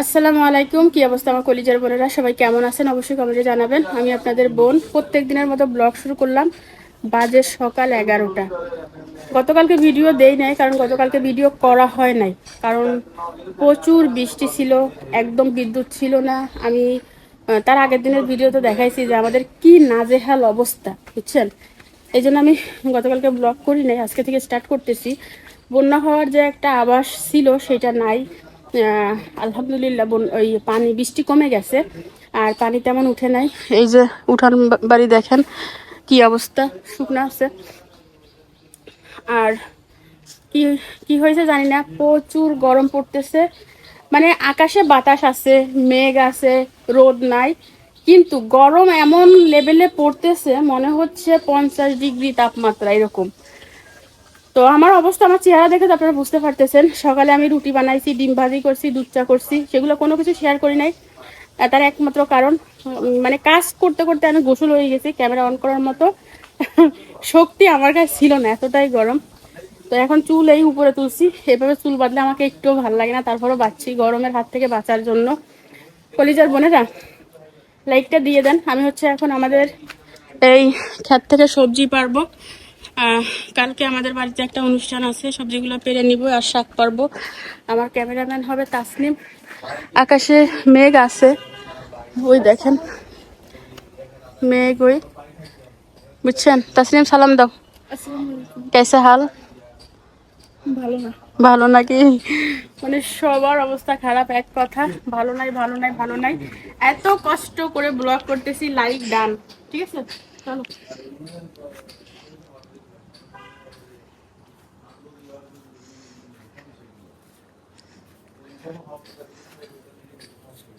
আসসালামু আলাইকুম, কি অবস্থা আমার কলিজার বোনেরা? সবাই কেমন আছেন? অবশ্যই কমেন্টে জানাবেন। আমি আপনাদের বোন। প্রত্যেক দিনের মতো ব্লগ শুরু করলাম বাজে সকাল এগারোটা। গতকালকে ভিডিও দেই নাই, কারণ গতকালকে ভিডিও করা হয় নাই। কারণ প্রচুর বৃষ্টি ছিল, একদম বিদ্যুৎ ছিল না। আমি তার আগের দিনের ভিডিওতে দেখাইছি যে আমাদের কি নাজেহাল অবস্থা, বুঝছেন? এই জন্য আমি গতকালকে ব্লগ করি নাই, আজকে থেকে স্টার্ট করতেছি। বন্যা হওয়ার যে একটা আবাস ছিল, সেটা নাই। আলহামদুলিল্লাহ, বন- ওই পানি, বৃষ্টি কমে গেছে, আর পানি তেমন উঠে নাই। এই যে উঠান বাড়ি দেখেন কি অবস্থা, শুকনো আছে। আর কি কি হয়েছে জানি না, প্রচুর গরম পড়তেছে। মানে আকাশে বাতাস আছে, মেঘ আছে, রোদ নাই, কিন্তু গরম এমন লেভেলে পড়তেছে, মনে হচ্ছে পঞ্চাশ ডিগ্রি তাপমাত্রা এরকম। তো আমার অবস্থা, আমার চেহারা দেখে আপনারা বুঝতে পারতেছেন। সকালে আমি রুটি বানাইছি, ডিম ভাজি করছি, দুধ চা করছি, সেগুলো কোনো কিছু শেয়ার করি নাই। তার একমাত্র কারণ মানে কাজ করতে করতে আমি গোসল হয়ে গেছি ক্যামেরা অন করার মতো। শক্তি আমার কাছে ছিল না, এতটাই গরম। তো এখন চুল এই উপরে তুলছি, এভাবে চুল বাঁধলে আমাকে একটুও ভালো লাগে না, তারপরও বাঁচছি গরমের হাত থেকে বাঁচার জন্য। কলিজার বোনেরা লাইকটা দিয়ে দেন। আমি হচ্ছে এখন আমাদের এই ক্ষেত থেকে সবজি পারব কালকে আমাদের বাড়িতে একটা অনুষ্ঠান আছে সবজিগুলো পেরে নিব আর শাক পারব। আমার ক্যামেরাম্যান হবে তাসনিম। আকাশে মেঘ আছে। ওই দেখেন মেঘ ওই। বুঝছেন? তাসনিম সালাম দাও। কেসে হাল? ভালো না। ভালো নাকি? মানে সবার অবস্থা খারাপ এক কথা ভালো নাই ভালো নাই ভালো নাই। এত কষ্ট করে ব্লগ করতেছি লাইক ডান ঠিক আছে? চলো।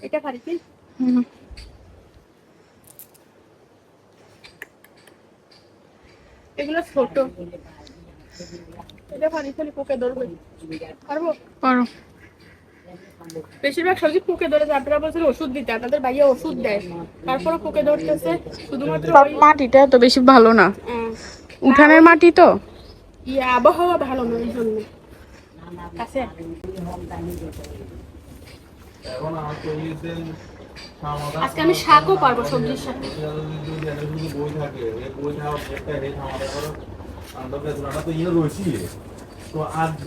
এটা এগুলো ছোট। এটা পানি খালি পোকে ধরবে। পারব? পারো। বেশিরভাগ সবজি পোকে ধরে আপনারা বলছেন ওষুধ দিতে আপনাদের ভাইয়া ওষুধ দেয়। তারপরে পোকে ধরতেছে। শুধুমাত্র মাটিটা তো বেশি ভালো না। উঠানের মাটি তো? ইয়ে আবহাওয়া ভালো না এই জন্য। কাছে? আজকে আমি শাকও পারব সবজির সাথে।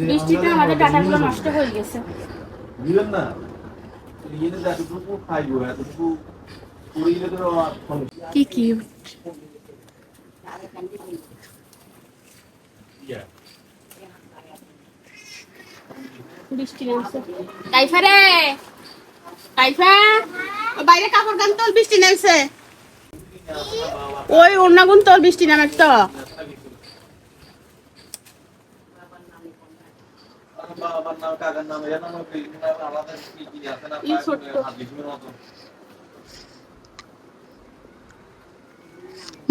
বৃষ্টিতে আমাদের ডাটাগুলো নষ্ট হয়ে গেছে। না? ইয়েতে এতটুকু খাইবো এতটুকু পুরিলে তো আর সমস্যা কি কি বৃষ্টি নামছে। টাইফা রে! টাইফা বাইরে কাপড় গান তোল, বৃষ্টি নামছে। ওই অন্য গুণ তোল, বৃষ্টি নামে তো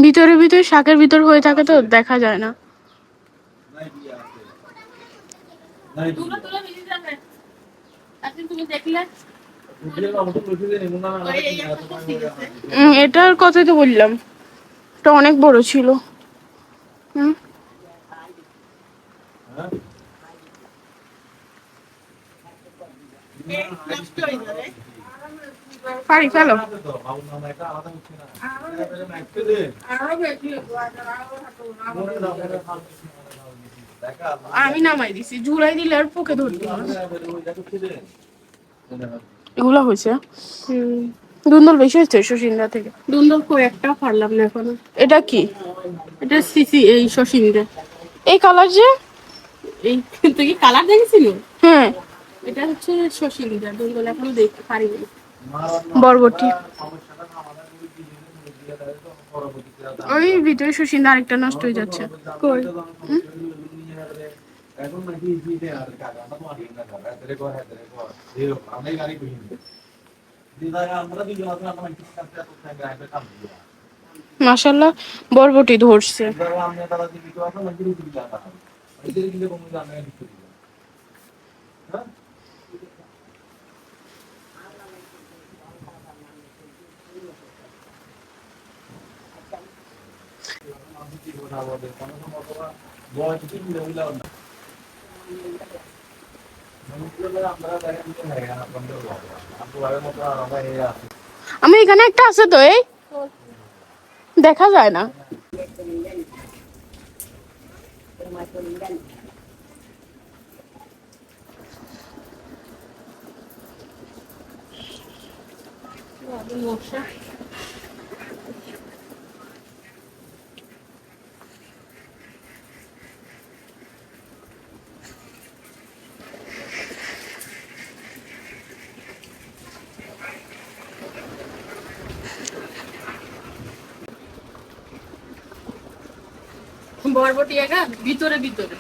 ভিতরে ভিতরে শাকের ভিতর হয়ে থাকে তো, দেখা যায় না নাই কি আছে নাই কি তুলো তুলো ভিজে যাবে আজকে তুমি দেখলে বুঝলে না মতো বলছি যে নিমুনা উম, এটার কথাই তো বললাম। এটা অনেক বড় ছিল। হুম? হ্যাঁ? পারি ফেলো আরও বেশি মনে দাও মনে দাও দেখা আমি নামাই দিছি ঝুলাই দিলে আর পোকে ধরতে কি এগুলো হয়েছে? দুন্দল বেশি হয়েছে সুসিন্দা থেকে? দুন্দর কয়েকটা পারলাম না এখনও। এটা কি? এটা সিসি এই শশিন্দে এই কালার যে? এই তুই কি কালার দেখেছিল? হ্যাঁ। এটা হচ্ছে শশিন্দা দুন্দল এখনও দেখতে পারিনি। বরবটি। কি ওই ভিতরে সুসিন্দা আরেকটা নষ্ট হয়ে যাচ্ছে। কই? মাশাল্লাহ বরবটি ধরছে। দিদা আমি তারা দিবি তো আমরা নাকি রুটি দিলা তা এদের দিলে কোন আমি এখানে একটা আছে তো এই? দেখা যায় না। বরবটি একা ভিতরে ভিতরে।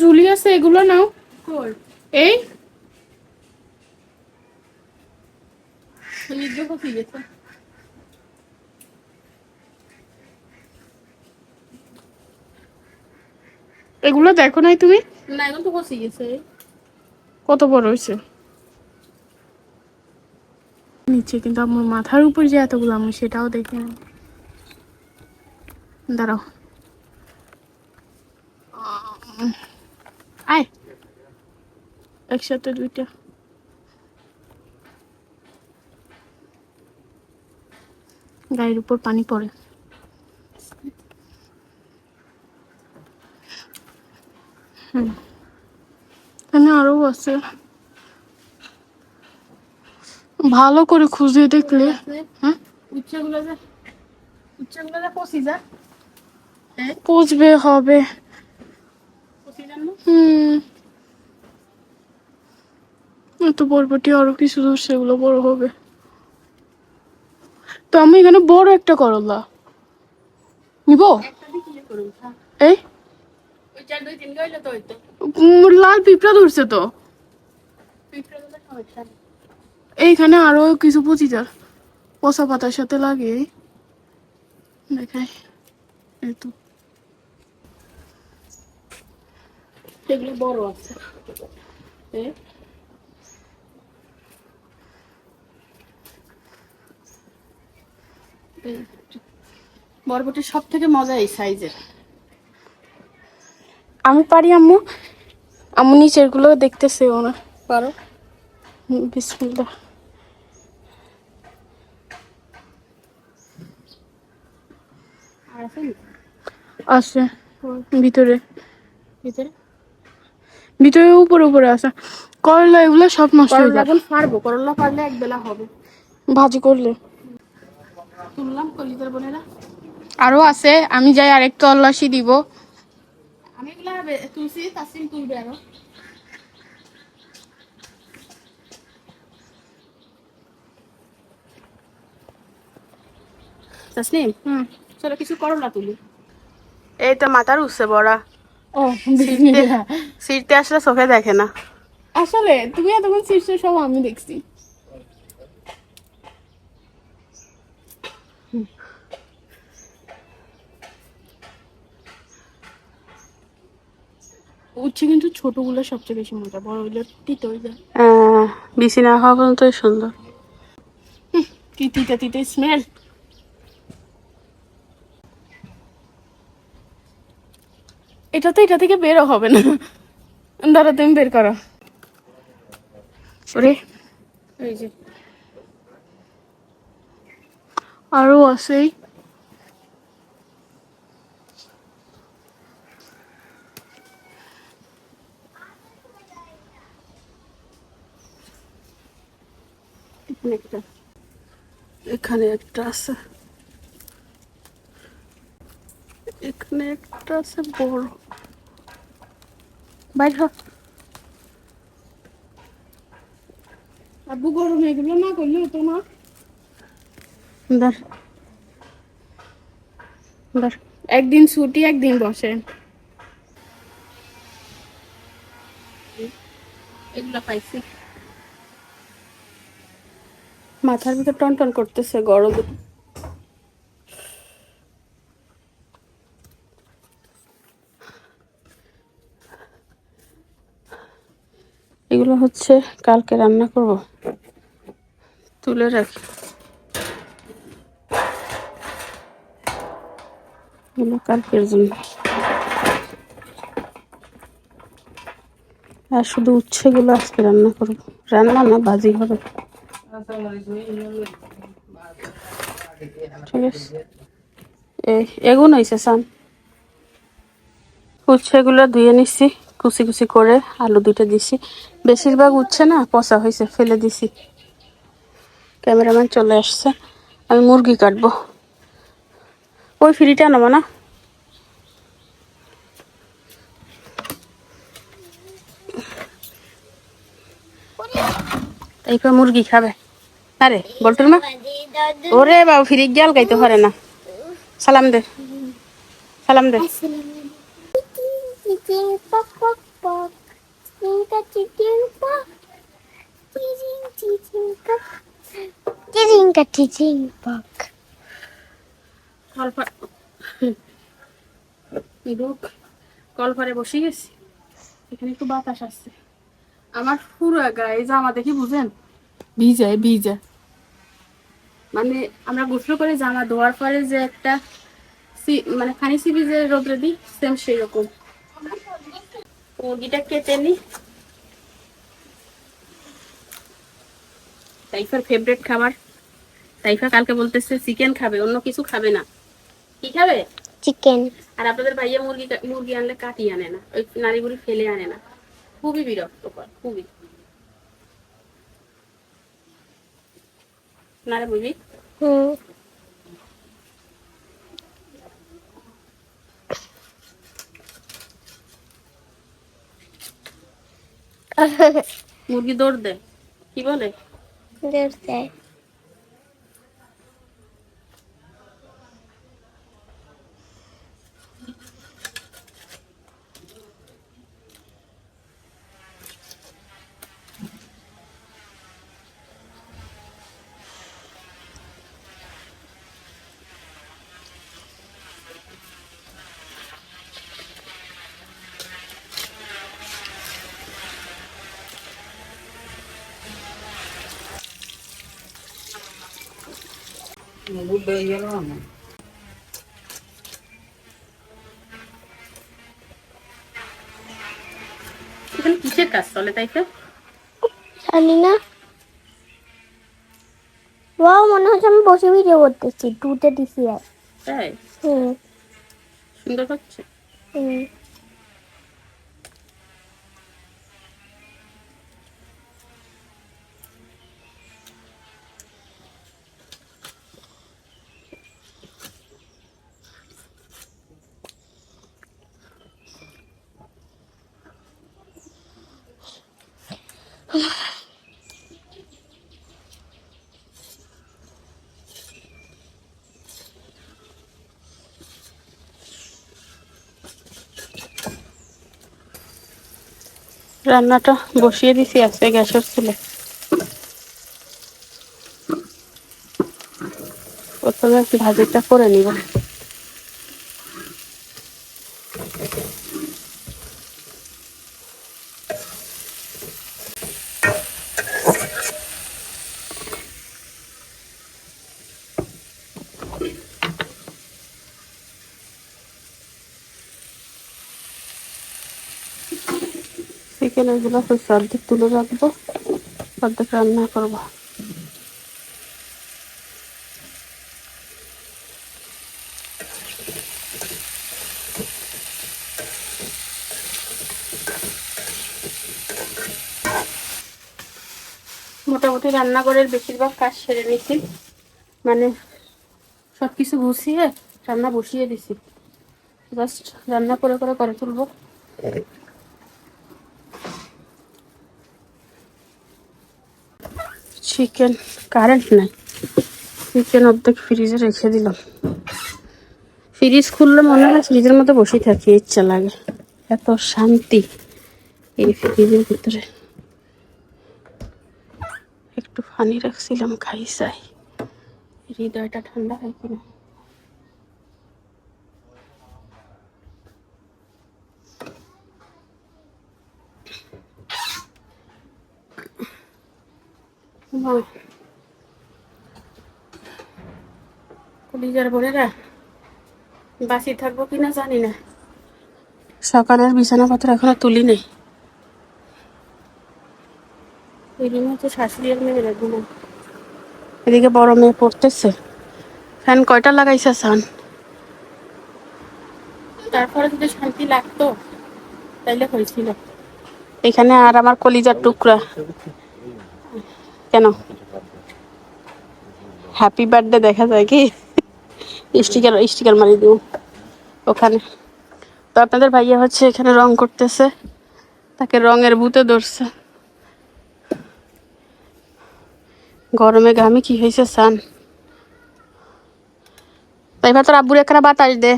ঝুলি আছে এগুলো নাও। এই। এগুলো দেখো নাই তুমি? না এখন তো কষি গেছে। কত বড় হয়েছে? নিচে কিন্তু আমার মাথার উপর যে এতগুলো আমি সেটাও দেখি দাঁড়াও আম, আয় একসাথে দুইটা। গায়ের উপর পানি পড়ে। হুম। এখানে আরও আছে। ভালো করে খুঁজে দেখলে হ্যাঁ? উচ্চাগুলো যে উচ্চাগুলো যে কষি যা। বুঝবে হবে। হুম। এত বরবটি আরও কিছু দূর সেগুলো বড় হবে। তো আমি এখানে বড় একটা করলা। নিব? থাক এই? তো লাল পিঁপড়া ধরছে তো। এইখানে আরও কিছু পুঁচিটার পচা পাতার সাথে লাগে। দেখাই। এই তো। বড় আছে এ? এই বরবটির সব থেকে মজা এই সাইজের। আমি পারি আম্মু। আম্মু নিচেরগুলো দেখতেছেও না। পারো। বিসমিল্লাহ। আর আছে। ভিতরে। ভিতরে? ভিতরে উপরে উপরে আছে। করলা এগুলো সব নষ্ট হয়ে করলা পারব করলা পারলে এক বেলা হবে। ভাজি করলে। তুললাম কলিজার বোনেরা। আরও আছে আমি যাই আরেক তল্লাশি দিব। আমি এগুলা তুলছি তাসিম তুলবে আরও। তাসনিম? হুম। চলো কিছু করলা তুলি এই তো মাথার উঠছে বড়া। ও সিটতে আসলে চোখে দেখে না। আসলে তুমি এতক্ষণ শীর্ষ সব আমি দেখছি। উচ্ছে কিন্তু ছোটগুলো সবচেয়ে বেশি মজা বড়গুলো তিতে হয়ে যায়। বেশি না হওয়া পর্যন্তই সুন্দর। কি তিতে তিতে স্মেল এটা তো এটা থেকে বেরো হবে না। দাঁড়া তুমি বের করো। ওরে। এই যে। আরও আছে। এখানে একটা এখানে একটা আছে। এখানে একটা আছে বড়। বাইর আব্বু গরম এগুলো না করলে হতো না। ধর। একদিন ছুটি একদিন বসে। এগুলো পাইছি। মাথার ভিতর টন টন করতেছে, গরম এগুলো হচ্ছে কালকে রান্না করব। তুলে রাখি। এগুলো কালকের জন্য। আর শুধু উচ্ছেগুলো আজকে রান্না করব। রান্না না, ভাজি হবে। এগুন হয়েছে সান উচ্ছেগুলো ধুয়ে নিচ্ছি কুচি কুচি করে আলু দুটো দিছি। বেশিরভাগ উচ্ছে না, পচা হয়েছে ফেলে দিছি। ক্যামেরাম্যান চলে আসছে, আমি মুরগি কাটবো। ওই ফ্রিটা নেব না। তাইপর মুরগি খাবে। আরে বলটুর মা ওরে বাবু ফিরে গিয়াল গাইতে পারে না। সালাম দে। সালাম দে। আমার পুরো গায়ে জামা দেখি বুঝেন? ভিজে ভিজে মানে আমরা গোসল করে জামা ধোয়ার পরে যে একটা মানে খানি সিবি যে রোদ্রে দিই সেম সেই রকম মুরগিটা কেটে নি। তাইফার ফেভারিট খাবার। তাইফা কালকে বলতেছে চিকেন খাবে অন্য কিছু খাবে না। কি খাবে? Chicken. আর আপনাদের ভাইয়া মুরগি মুরগি আনলে কাটিয়ে আনে না। ওই নারীগুলি ফেলে আনে না। খুবই বিরক্তকর খুবই। না রে. মুরগি দৌড় দেয় কি বলে? There's that. এখানে কিসের কাজ চলে তাইফা জানি না ওয়াও মনে হচ্ছে আমি বসে ভিডিও করতেছি টুতে দিছি আর তাই হুম সুন্দর হচ্ছে হুম রান্নাটা বসিয়ে দিছি আজকে গ্যাসের চুলে। প্রথমে ভাজিটা করে নিব। চিকেন হচ্ছে অর্ধেক তুলে রাখব। অর্ধেক রান্না করব। মোটামুটি রান্নাঘরের বেশিরভাগ কাজ সেরে নিয়েছি মানে সব কিছু গুছিয়ে রান্না বসিয়ে দিছি। জাস্ট রান্না করে করে করে তুলবো। চিকেন কারেন্ট নাই। চিকেন অর্ধেক ফ্রিজে রেখে দিলাম। ফ্রিজ খুললে মনে হয় ফ্রিজের মধ্যে বসে থাকি, ইচ্ছা লাগে। এত শান্তি এই ফ্রিজের ভিতরে। একটু ফানি রাখছিলাম, খাই চাই। হৃদয়টা ঠান্ডা হয় কিনা? কলিজার বোনেরা বাসি থাকব কিনা জানি না। সকালের বিছানাপত্র এখনও তুলি নেই এই রুমে তো শাশুড়ি আর মেয়েরা ঘুমান এদিকে বড় মেয়ে পড়তেছে। ফ্যান কয়টা লাগাইছে সান? তারপরে যদি শান্তি লাগতো তাইলে হয়েছিল। এখানে আর আমার কলিজার টুকরা। কেন? হ্যাপি বার্থডে দেখা যায় কি? স্টিকার স্টিকার মারি দিব ওখানে। তো আপনাদের ভাইয়া হচ্ছে এখানে রং করতেছে, তাকে রঙের ভূতে ধরছে। গরমে ঘামে কি হয়েছে, সান? তাই ভাই তোর আব্বুর এখানে বাতাস দে।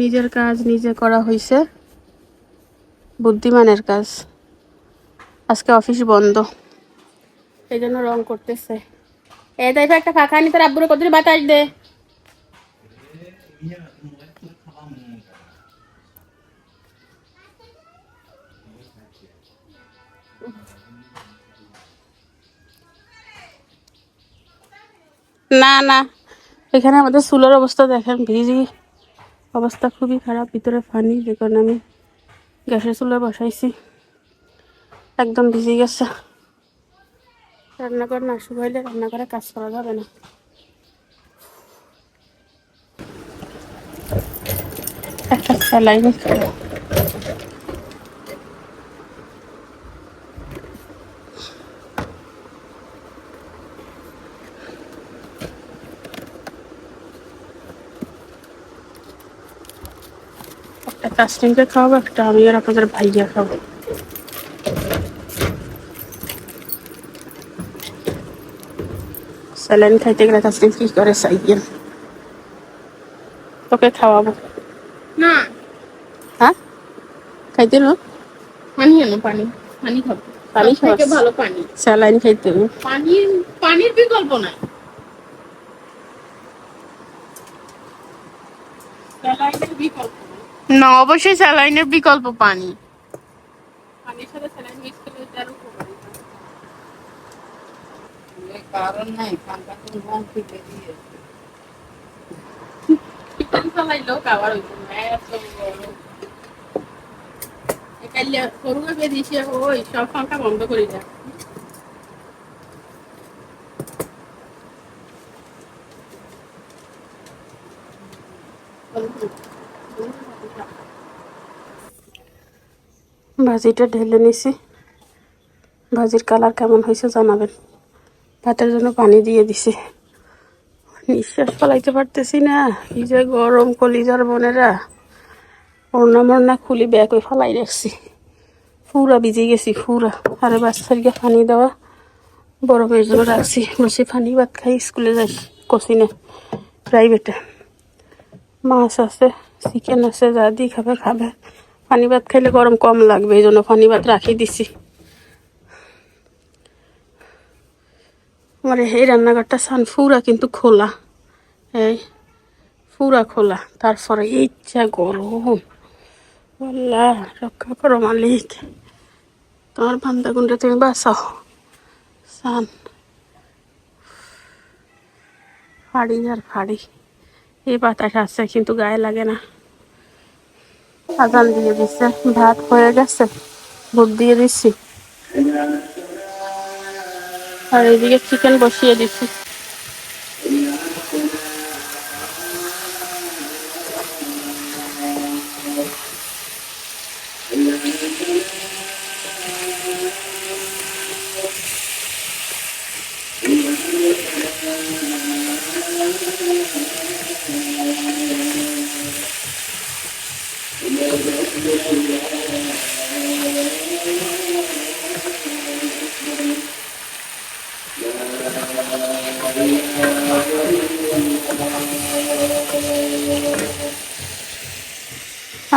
নিজের কাজ নিজে করা হয়েছে বুদ্ধিমানের কাজ। আজকে অফিস বন্ধ। এই জন্য রং করতেছে। এ তাই একটা ফাঁকা নি তোর আব্বুরে কতদিন বাতাস দে। না না। এখানে আমাদের চুলের অবস্থা দেখেন ভিজি। অবস্থা খুবই খারাপ ভিতরে ফানি যে কারণে আমি গ্যাসের চুলে বসাইছি। একদম ভিজে গেছে। রান্নাঘর না শুকাইলে রান্নাঘরে কাজ করা যাবে না। একটা স্যালাইন কাস্টিংকে খাওয়াবো একটা আমি আর আপনাদের ভাইয়া খাব। স্যালাইন খাইতে গেলে কাস্টিং কি করে সাইকেল? তোকে খাওয়াবো। না। হ্যাঁ? খাইতে না পানি এনো পানি। পানি খাব। পানি সব থেকে খাওয়াস? ভালো পানি। স্যালাইন খাইতে হবে। পানির পানির বিকল্প নাই। স্যালাইনের বিকল্প নেই। না, অবশ্যই স্যালাইনের বিকল্প পানি। পানির সাথে স্যালাইন মিক্স করলে তার উপকারিতা কারণ নাই পাঙ্কা তুমি ঘুম থেকে দিয়ে। চিকেন ফলাইলেও খাবার হইতো না এত বড় কাইলে সরুকে বেরিয়েছে ওই সব ফাঁকা বন্ধ করে দেয় ভাজিটা ঢেলে নিছি। ভাজির কালার কেমন হয়েছে জানাবেন। ভাতের জন্য পানি দিয়ে দিছি। নিঃশ্বাস ফলাইতে পারতেছি না। এই যে গরম কলিজার বোনেরা। ওড়না মরনা খুলি ব্যাগ ওই ফলাই রাখছি। পুরা ভিজে গেছি পুরা আরে বাচ্চাকে পানি দেওয়া। মেয়ের জন্য রাখছি। বসে পানি ভাত খাই, স্কুলে যাই, কোচিনে প্রাইভেটে মাছ আছে চিকেন আছে, যা দি খাবে খাবে। পানি ভাত খাইলে গরম কম লাগবে, এই জন্য পানি ভাত রাখি দিছি। আমার এই রান্নাঘরটা সান পুরা কিন্তু খোলা। এই পুরা খোলা, তারপরে যা গরম। আল্লাহ, রক্ষা করো মালিক। তোমার বান্দা গুন্ডে তুমি বাঁচাও। সান ফাড়ি আর ফাড়ি। এই বাতাস আছে কিন্তু গায়ে লাগে না। আজান দিয়ে দিচ্ছে ভাত হয়ে গেছে ভোট দিয়ে দিচ্ছি আর এদিকে চিকেন বসিয়ে দিচ্ছি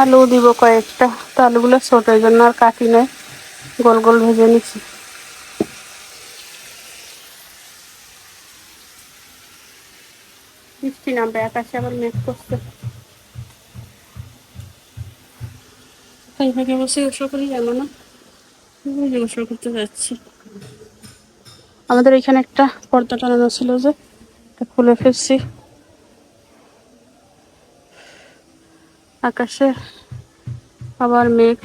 আলু দিব কয়েকটা তো আলুগুলো ছোট এই জন্য আর কাটি নাই। গোল গোল ভেজে নিচ্ছি বৃষ্টি নামবে আকাশে আবার মেঘ করছে। তাই ভাগে বসে গোসল করি যাব না? গোসল করতে যাচ্ছি। আমাদের এখানে একটা পর্দা টানানো ছিল যে খুলে ফেলছি। আকাশে, আবার মেঘ।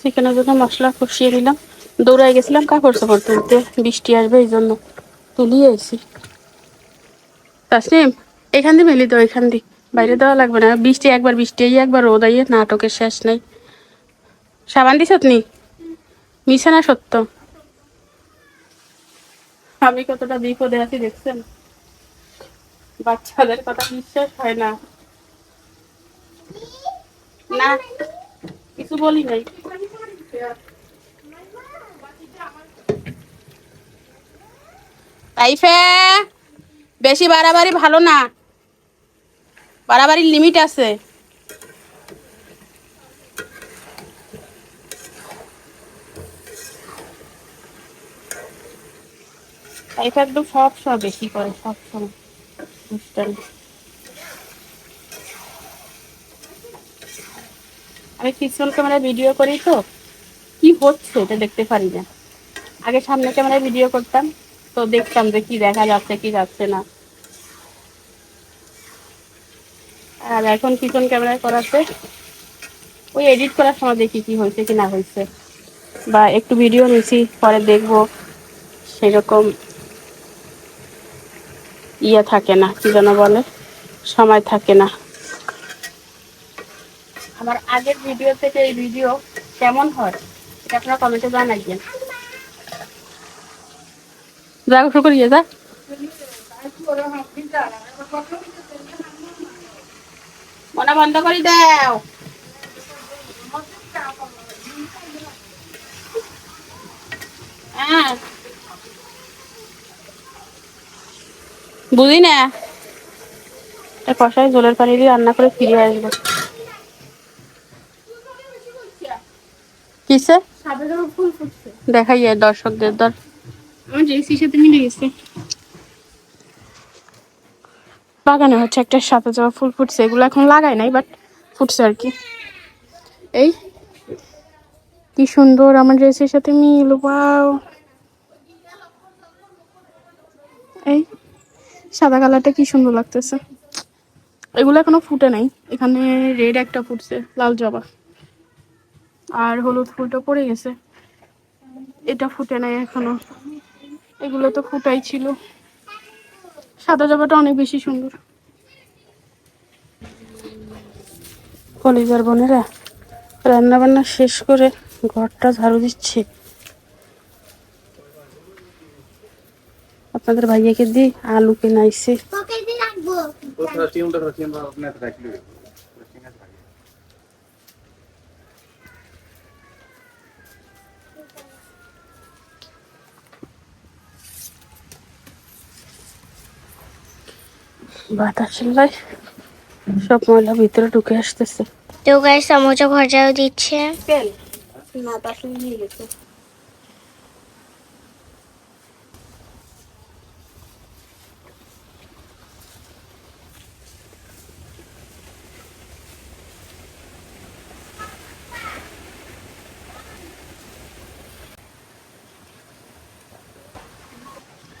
চিকেনের জন্য মশলা কষিয়ে দিলাম দৌড়াই গেছিলাম কাপড় চাপড় তুলতে। বৃষ্টি আসবে এই জন্য তুলিয়ে এসি তাসনিম, এখান দিয়ে মেলি তো, এখান দিয়ে। বাইরে দেওয়া লাগবে না। বৃষ্টি, একবার বৃষ্টি একবার রোদ আইয়ে, নাটকের শেষ নাই। সাবান দিছত নি? মিশে না সত্য? আমি কতটা বিপদে আছি দেখছেন? বাচ্চাদের কথা বিশ্বাস হয় না। না, কিছু বলি নাই। তাইফে, বেশি বাড়াবাড়ি ভালো না। বাড়াবাড়ির লিমিট আছে। তাইফে একদম সব সব বেশি করে, সব সময় দুষ্টামি। আমি পিছন ক্যামেরায় ভিডিও করি তো। কি হচ্ছে এটা দেখতে পারি না। আগে সামনে ক্যামেরায় ভিডিও করতাম, তো দেখতাম যে কি দেখা যাচ্ছে, কি যাচ্ছে না। আর এখন পিছন ক্যামেরায় করাতে, ওই এডিট করার সময় দেখি কি হয়েছে, কি না হয়েছে। বা একটু ভিডিও নিছি, পরে দেখব, সেরকম। ইয়ে থাকে না কি যেন বলে? সময় থাকে না। আমার আগের ভিডিও থেকে এই ভিডিও কেমন হয়? এটা আপনারা কমেন্টে জানাইবেন। যা শুরু করিয়ে যা। মনে বন্ধ করে দাও। হ্যাঁ। বুঝি না কষায় জলের পানি দিয়ে রান্না করে ফিরে আসব। কিসে? দেখাই যায় দর্শকদের দর আমার ড্রেসের সাথে মিলে গেছে। বাগানে হচ্ছে একটা সাথে যাওয়া ফুল ফুটছে এগুলো এখন লাগাই নাই বাট ফুটছে আর কি। এই কি সুন্দর আমার ড্রেসের সাথে মিল ওয়াও। এই সাদা কালারটা কি সুন্দর লাগতেছে। এগুলো এখনও ফুটে নাই। এখানে রেড একটা ফুটছে, লাল জবা। আর হলুদ ফুলটা পড়ে গেছে। এটা ফুটে নাই এখনও। এগুলো তো ফুটাই ছিল। সাদা জবাটা অনেক বেশি সুন্দর। কলিজার বোনেরা রান্না বান্না শেষ করে ঘরটা ঝাড়ু দিচ্ছে। আপনাদের ভাইয়াকে দি আলু কিনে আইসে বাতাসের ভাই সব ময়লা ভিতরে ঢুকে আসতেছে। তো গাইস চামচা খরচাও দিচ্ছে। না বাসন নিয়ে গেছে।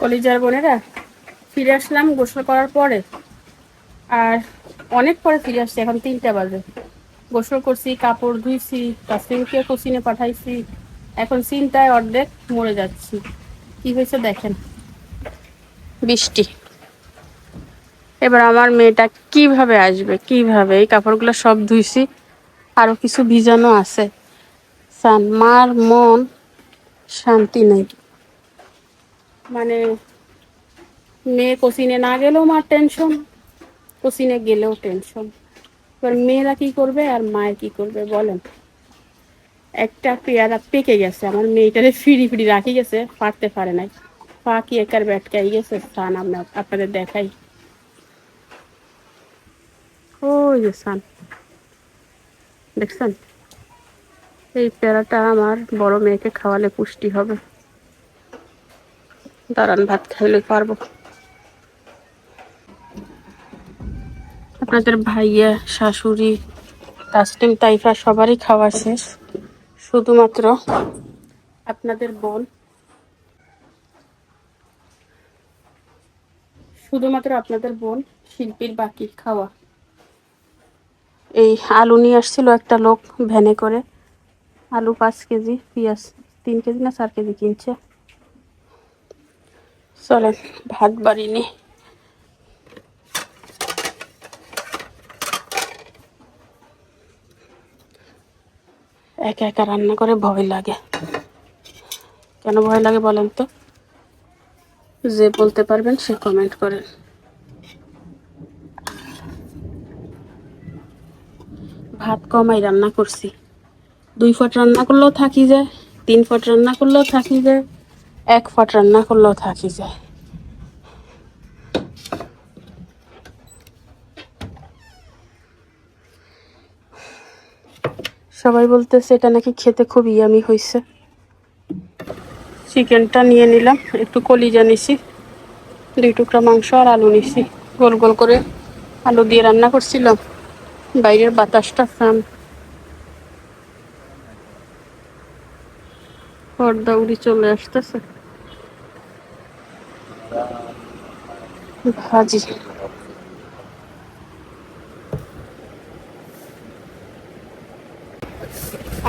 কলিজার বোনেরা ফিরে আসলাম গোসল করার পরে। আর অনেক পরে ফিরে আসছি, এখন তিনটা বাজে। গোসল করছি, কাপড় ধুইছি কাস্তিমকে কোচিনে পাঠাইছি। এখন চিন্তায় অর্ধেক মরে যাচ্ছি। কি হয়েছে দেখেন। বৃষ্টি। এবার আমার মেয়েটা কীভাবে আসবে, কীভাবে? এই কাপড়গুলো সব ধুইছি, আরও কিছু ভিজানো আছে। সান, মার মন শান্তি নেই। মানে মেয়ে কোচিনে না গেলেও মার টেনশন কোচিনে গেলেও টেনশন এবার মেয়েরা কি করবে আর মায়ের কি করবে বলেন? একটা পেয়ারা পেকে গেছে, আমার মেয়েটারে ফিরি ফিরি রাখি গেছে, পারতে পারে নাই। পা কি একার ব্যাটকাই গেছে স্থান আপনার আপনাদের দেখাই। ওই যে সান দেখছেন? এই পেয়ারাটা আমার বড় মেয়েকে খাওয়ালে পুষ্টি হবে। দাঁড়ান, ভাত খাইলে পারব। আপনাদের ভাইয়া, শাশুড়ি, তাসলিম, তাইফা সবারই খাওয়া শেষ। শুধুমাত্র আপনাদের বোন। শুধুমাত্র আপনাদের বোন, শিল্পীর বাকি খাওয়া। এই আলু নিয়ে আসছিল একটা লোক ভ্যানে করে। আলু পাঁচ কেজি, পেঁয়াজ তিন কেজি না চার কেজি কিনছে। চলেন ভাত বাড়ি নি একা একা রান্না করে ভয় লাগে। কেন ভয় লাগে বলেন তো? যে বলতে পারবেন সে কমেন্ট করেন। ভাত কমাই রান্না করছি। দুই ফট রান্না করলেও থাকি যায়, তিন ফট রান্না করলেও থাকি যায়। এক ফট রান্না করলেও থাকি যায়। সবাই বলতেছে, এটা নাকি খেতে খুব ইয়ামি হয়েছে চিকেনটা নিয়ে নিলাম, একটু কলিজা নিছি, দুই টুকরা মাংস আর আলু নিছি। গোল গোল করে আলু দিয়ে রান্না করছিলাম, বাইরের বাতাসটা ফ্যান পর্দা উড়ি চলে আসতেছে।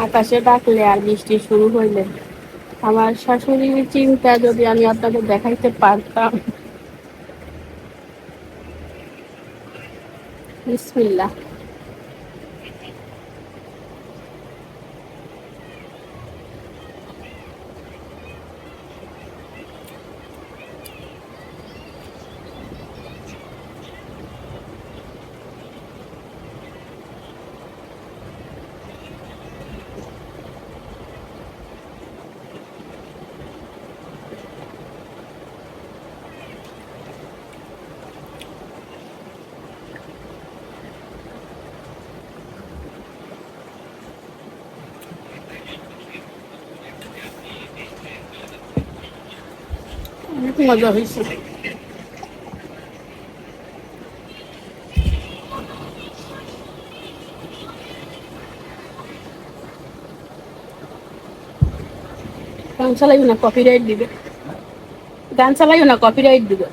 আকাশে ডাকলে আর বৃষ্টি শুরু হইলে। আমার শাশুড়ির চিন্তা যদি আমি আপনাকে দেখাইতে পারতাম। বিসমিল্লাহ অনেক মজা হয়েছে গান চালাইও না কপিরাইট দিবে গান চালাইও না কপিরাইট দিবে